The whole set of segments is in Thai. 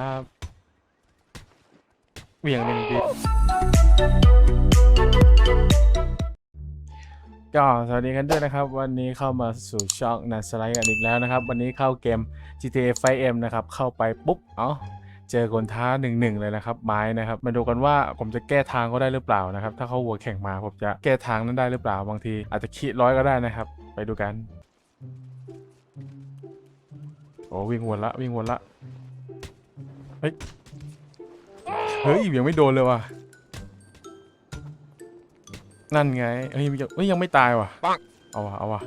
ครับเหวี่ยงหนึ่งทีก็สวัสดีกันด้วยนะครับ วันนี้เข้ามาสู่ช่องนัสไลด์กันอีกแล้วนะครับ วันนี้เข้าเกม GTA 5M นะครับ เข้าไปปุ๊บ เอ้า เจอคนท้าหนึ่งหนึ่งเลยนะครับ ไม้นะครับ มาดูกันว่าผมจะแก้ทางเขาได้หรือเปล่านะครับ ถ้าเขาหัวแข่งมาผมจะแก้ทางนั้นได้หรือเปล่า บางทีอาจจะคิดร้อยก็ได้นะครับ ไปดูกัน โอ้วิ่งวนละวิ่งวนละ ฮ้ย เฮ้ยยังไม่โดนเลยว่ะ นั่นไง เฮ้ยยังเฮ้ยยังไม่ตายว่ะ เอาว่ะ เอาว่ะ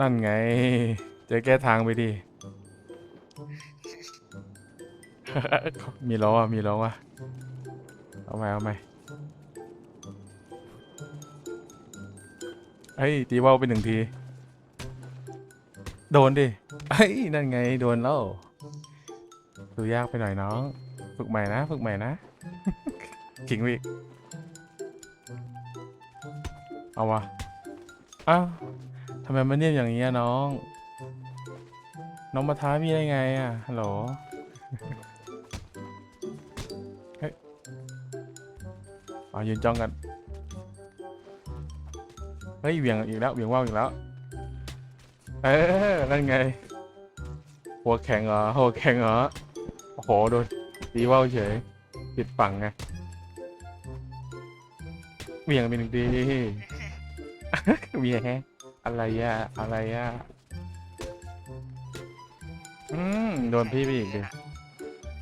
นั่นไง เจะแก้ทางไปดิมีล้ออะ มีล้ออะ เอาไหมเอาไหมเฮ้ยตีว่าวไปหนึ่งที โดนดิเฮ้ยนั่นไงโดนแล้ว ดูยากไปหน่อยน้อง ฝึกใหม่นะ ฝึกใหม่นะ ขิงวิกเอาวะอ้าวทำไมมันเนียบอย่างนี้น้อง น้องมาท้าพี่ได้ไงอะฮัลโหลเฮ้ยเอายืนจ้องกัน เฮ้ยเวี่ยงอีกแล้วเวี่ยงว่าวอีกแล้ว เออนั่นไง หัวแข็งเหรอ หัวแข็งเหรอ โอ้โหโดนตีว่าวเฉยติดฝั่งไงเหวี่ยงไปหนึ่งทีเหวี่ยงแฮะอะไรอะอะไรอะอืมโดนพี่ไปอีกดิ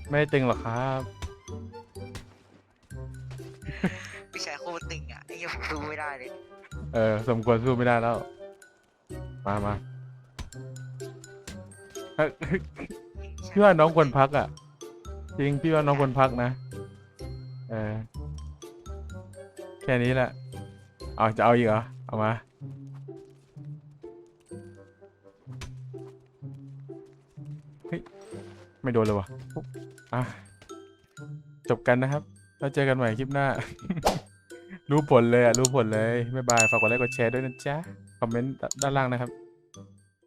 ไม่ได้ตึงหรอกครับพี่ชายโคตรตึงอะไอ้เหี้ยังดูไม่ได้เลยเออสมควรสู้ไม่ได้แล้ว มามาเฮ้ยพี่ว่าน้องควรพักอะ จริงพี่ว่าน้องควรพักนะ เออ แค่นี้แหละ เอาจะเอาอีกเหรอ เอามา เฮ้ย ไม่โดนเลยว่ะอะ จบกันนะครับ แล้วเจอกันใหม่คลิปหน้า รู้ผลเลยอะ รู้ผลเลยบ๊ายบาย ฝากกดไลค์กดแชร์ด้วยนะจ๊ะ คอมเมนต์ด้านล่างนะครับ